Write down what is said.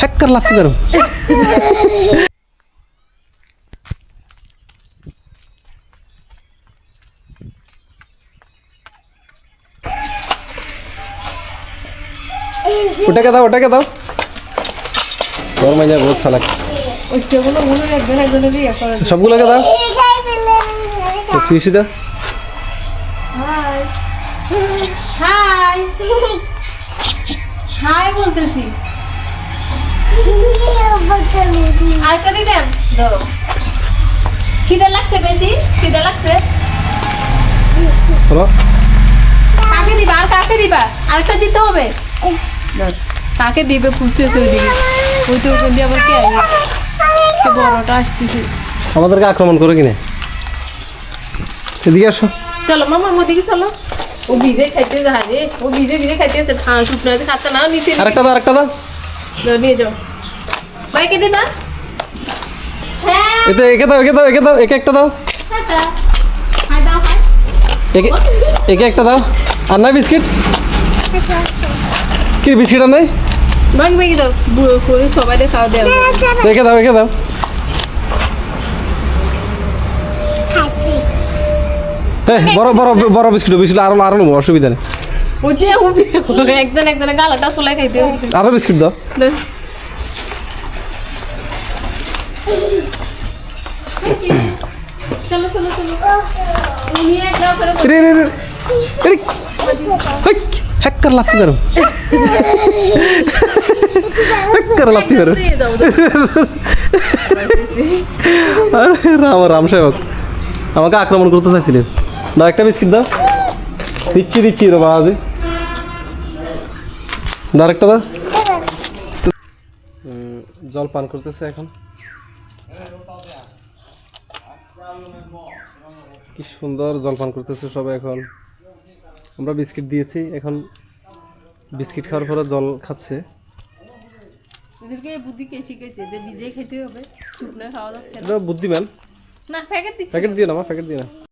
হ্যাক্কার লাগতে পারো ওটাকে দাও ওটাকে দাও। তোর মাইয়া বহুত সালাক। সবগুলোকে দাও। খুশি দাও হাই হাই বলতেছি। আরেকটা দিবেন? ধরো। খিদে লাগছে বেশি? খিদে লাগছে? কাকে দিবা? আর কাকে দিবা? আরেকটা দিতে হবে? কাকে দিবে খুঁজতেছে ওইদিকে ওই তো ওখান দিয়ে আবার কে আসবে বড়টা আসতেছে। আমাদেরকে আক্রমণ করে কিনে। এদিকে আসো। চলো মামা ওদিকে চলো। ও ভিজে খাইতে যায় রে। ও ভিজে ভিজে খাইতে আছে ঠান্ডা শুকনো আছে খাচ্ছে না নিচে আরেকটা দাও আরেকটা দাও। নিয়ে যাও। বাইকে দিবা? হ্যাঁ এতে একে দাও একে দাও একে দাও একে একটা দাও। হাই দাও হাই একে একে একটা দাও। আর নাই বিস্কিট? কি বিস্কিট আর নাই? ভাগ ভেঙে দাও? সবাই খাওয়া দেওয়া একে দাও একে দাও। বড় বড় বড় বিস্কিট বিস্কিট আরও আরও নেব অসুবিধা নেই। ও যে ও একজন একজনের গালাটা চলে খাইতে হবে। আরও বিস্কিট দাও। দাও। চলো চলো চলো। নিয়ে একদম করে রে রে রে রে। হ্যাক্কার লাগতে পারো হ্যাক্কার লাগতে পারো দিয়ে যাও আরে রাম রাম সেবক। আমাকে আক্রমণ করতে চাইছিলেন। দাও একটা বিস্কিট দাও। দিচ্ছি দিচ্ছি রে বাবাজি। দাও একটা দাও। জল পান করতেছে এখন। কি সুন্দর জল পান করতেছে সবাই এখন। আমরা বিস্কিট দিয়েছি এখন বিস্কিট খাওয়ার পরে জল খাচ্ছে। এদেরকে বুদ্ধি কে শিখেছে যে ভিজে খেতে হবে শুকনো খাওয়া যাচ্ছে না। বুদ্ধিমান। না প্যাকেট দিচ্ছি। প্যাকেট দিয়ে না মা প্যাকেট দিয়ে না।